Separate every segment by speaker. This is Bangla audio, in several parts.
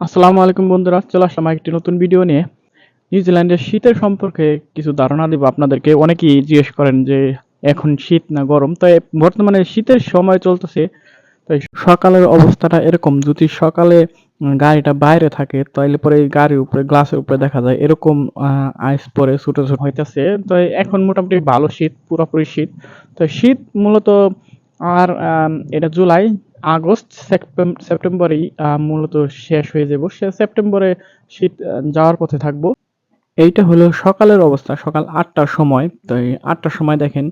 Speaker 1: আসসালামু আলাইকুম বন্ধুরা, চলে আসলাম একটি নতুন ভিডিও নিয়ে। নিউজিল্যান্ডের শীতের সম্পর্কে কিছু ধারণা দিব আপনাদেরকে। অনেকেই জিজ্ঞেস করেন যে, এখন শীত না গরম? তাই বর্তমানে শীতের সময় চলতেছে। তাই সকালের অবস্থাটা এরকম, যদি সকালে গাড়িটা বাইরে থাকে, তাইলে পরে গাড়ির উপরে গ্লাসের উপরে দেখা যায় এরকম আইস পরে ছোট ছোট হইতেছে। তো এখন মোটামুটি ভালো শীত, পুরোপুরি শীত। তো শীত মূলত আর এটা জুলাই আগস্ট সেপ্টেম্বরেই মূলত শেষ হয়ে যাব। সেপ্টেম্বরে শীত যাওয়ার পথে থাকব। এইটা হলো সকালের অবস্থা, সকাল আটটার সময়। তো এই আটটার সময় দেখেন,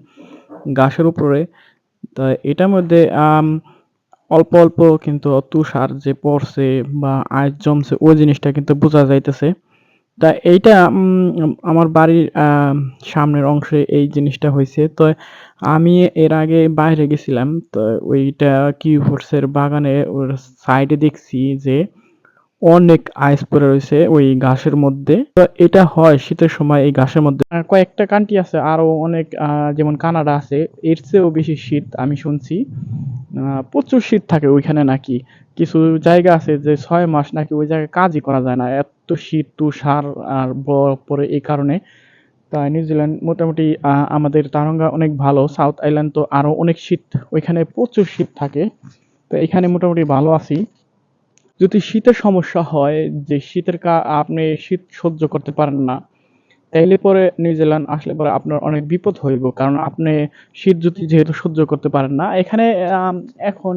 Speaker 1: গাছের উপরে। তো এটার মধ্যে অল্প অল্প কিন্তু তুষার যে পড়ছে বা আইস জমছে, ওই জিনিসটা কিন্তু বোঝা যাইতেছে। তা এইটা উম, আমার বাড়ির সামনের অংশে এই জিনিসটা হয়েছে। তো আমি এর আগে বাইরে গেছিলাম। তো ওইটা কিউফোর্সের বাগানে ওর সাইডে দেখছি যে অনেক আইস পড়ে রয়েছে ওই ঘাসের মধ্যে। তো এটা হয় শীতের সময় এই ঘাসের মধ্যে। কয়েকটা কান্ট্রি আছে আরও অনেক যেমন কানাডা আছে এর চেয়েও বেশি শীত আমি শুনছি। প্রচুর শীত থাকে ওইখানে নাকি। কিছু জায়গা আছে যে ছয় মাস নাকি ওই জায়গায় কাজই করা যায় না। এত শীত, তুষার আর বরফ পরে এই কারণে। তাই নিউজিল্যান্ড মোটামুটি আমাদের তারঙ্গা অনেক ভালো। সাউথ আইল্যান্ড তো আরও অনেক শীত, ওইখানে প্রচুর শীত থাকে। তো এখানে মোটামুটি ভালো আছি। যদি শীতের সমস্যা হয়, যে শীতের কা আপনি শীত সহ্য করতে পারেন না তাইলে পরে নিউজিল্যান্ড আসলে পরে আপনার অনেক বিপদ হইব, কারণ আপনি শীত যদি যেহেতু সহ্য করতে পারেন না। এখানে এখন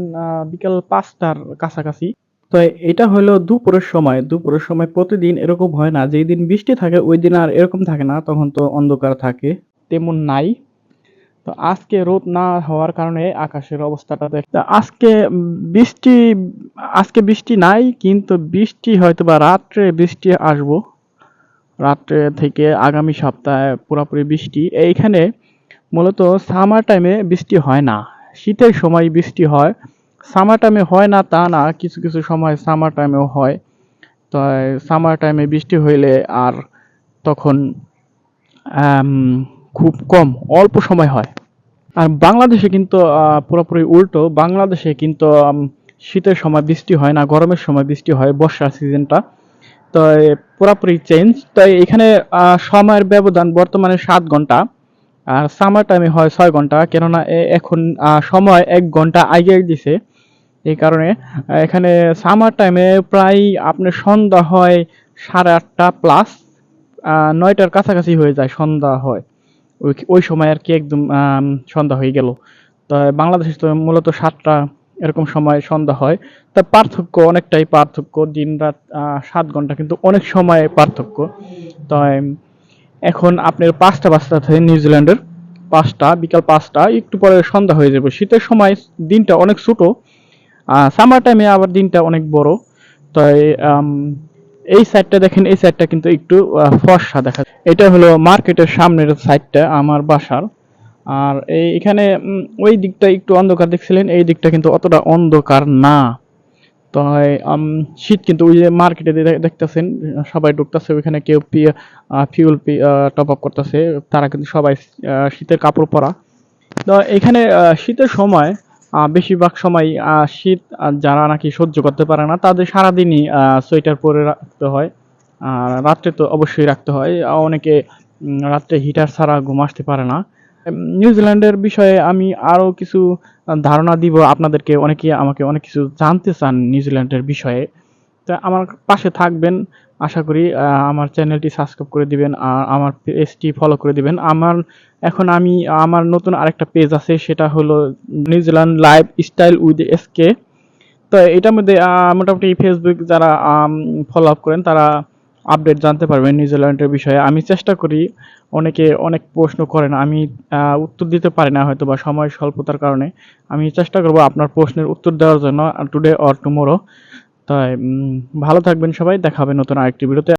Speaker 1: বিকাল পাঁচটার কাছাকাছি। তো এটা হলো দুপুরের সময়। দুপুরের সময় প্রতিদিন এরকম হয় না। যেই দিন বৃষ্টি থাকে, ওই দিন আর এরকম থাকে না, তখন তো অন্ধকার থাকে। তেমন নাই। তো আজকে রোদ না হওয়ার কারণে আকাশের অবস্থাটা দেখ আজকে বৃষ্টি আজকে বৃষ্টি নাই, কিন্তু বৃষ্টি হয়তো বা রাত্রে বৃষ্টি আসব। রাত্রে থেকে আগামী সপ্তাহে পুরোপুরি বৃষ্টি। এইখানে মূলত সামার টাইমে বৃষ্টি হয় না। শীতের সময় বৃষ্টি হয়। সামার টাইমে হয় না, তা না, কিছু কিছু সময় সামার টাইমেও হয়। তো সামার টাইমে বৃষ্টি হইলে আর তখন খুব কম, অল্প সময় হয়। আর বাংলাদেশে কিন্তু পুরোপুরি উল্টো। বাংলাদেশে কিন্তু শীতের সময় বৃষ্টি হয় না, গরমের সময় বৃষ্টি হয় বর্ষার সিজনটা তো পুরোপুরি চেঞ্জ তো এখানে সময়ের ব্যবধান বর্তমানে সাত ঘণ্টা। আর সামার টাইমে হয় ছয় ঘণ্টা, কেননা এখন সময় এক ঘণ্টা আগে দিছে। এই কারণে এখানে সামার টাইমে প্রায় আপনার সন্ধ্যা হয় সাড়ে আটটা প্লাস নয়টার কাছাকাছি হয়ে যায় সন্ধ্যা হয়। ওই ওই সময় আর কি একদম সন্ধ্যা হয়ে গেল। তো বাংলাদেশে তো মূলত সাতটা এরকম সময় সন্ধ্যা হয়, তা পার্থক্য অনেকটাই পার্থক্য দিন রাত সাত ঘণ্টা কিন্তু অনেক সময় পার্থক্য। তো এখন আপনার পাঁচটা বাজতে থাকে নিউজিল্যান্ডের পাঁচটা, বিকাল পাঁচটা, একটু পরে সন্ধ্যা হয়ে যাবে। শীতের সময় দিনটা অনেক ছোট সামার টাইমে আবার দিনটা অনেক বড়। তাই এই সাইডটা দেখেন, এই সাইডটা কিন্তু একটু ফর্সা দেখা। এটা হলো মার্কেটের সামনের সাইডটা আমার বাসার। আর এই এখানে ওই দিকটা একটু অন্ধকার দেখছিলেন, এই দিকটা কিন্তু অতটা অন্ধকার না। তো শীত কিন্তু ওই যে মার্কেটে দেখতেছেন, সবাই ঢুকতেছে, ওইখানে কেউ ফিউল টপ আপ করতেছে, তারা কিন্তু সবাই শীতের কাপড় পরা। তো এখানে শীতের সময় বেশিরভাগ সময় শীত যারা নাকি সহ্য করতে পারে না, তাদের সারাদিনই সোয়েটার পরে রাখতে হয়। আর রাত্রে তো অবশ্যই রাখতে হয়। অনেকে রাত্রে হিটার ছাড়া ঘুম আসতে পারে না। নিউজিল্যান্ডের বিষয়ে আমি আরও কিছু ধারণা দিব। আপনাদেরকে অনেকে আমাকে অনেক কিছু জানতে চান নিউজিল্যান্ডের বিষয়ে। তা আমার পাশে থাকবেন। আশা করি আমার চ্যানেলটি সাবস্ক্রাইব করে দিবেন আর আমার পেজটি ফলো করে দিবেন। আমার, এখন আমি, আমার নতুন আরেকটা পেজ আছে, সেটা হলো New Zealand lifestyle with SK তো এটার মধ্যে মোটামুটি ফেসবুক যারা ফলো আপ করেন, তারা আপডেট জানতে পারবেন নিউজিল্যান্ডের বিষয়ে। আমি চেষ্টা করি, অনেকে অনেক প্রশ্ন করেন, আমি উত্তর দিতে পারি না হয়তো বা সময় স্বল্পতার কারণে। আমি চেষ্টা করব আপনার প্রশ্নের উত্তর দেওয়ার জন্য টুডে অর টুমোরো তাই ভালো থাকবেন সবাই, দেখা হবে নতুন আরেকটি ভিডিওতে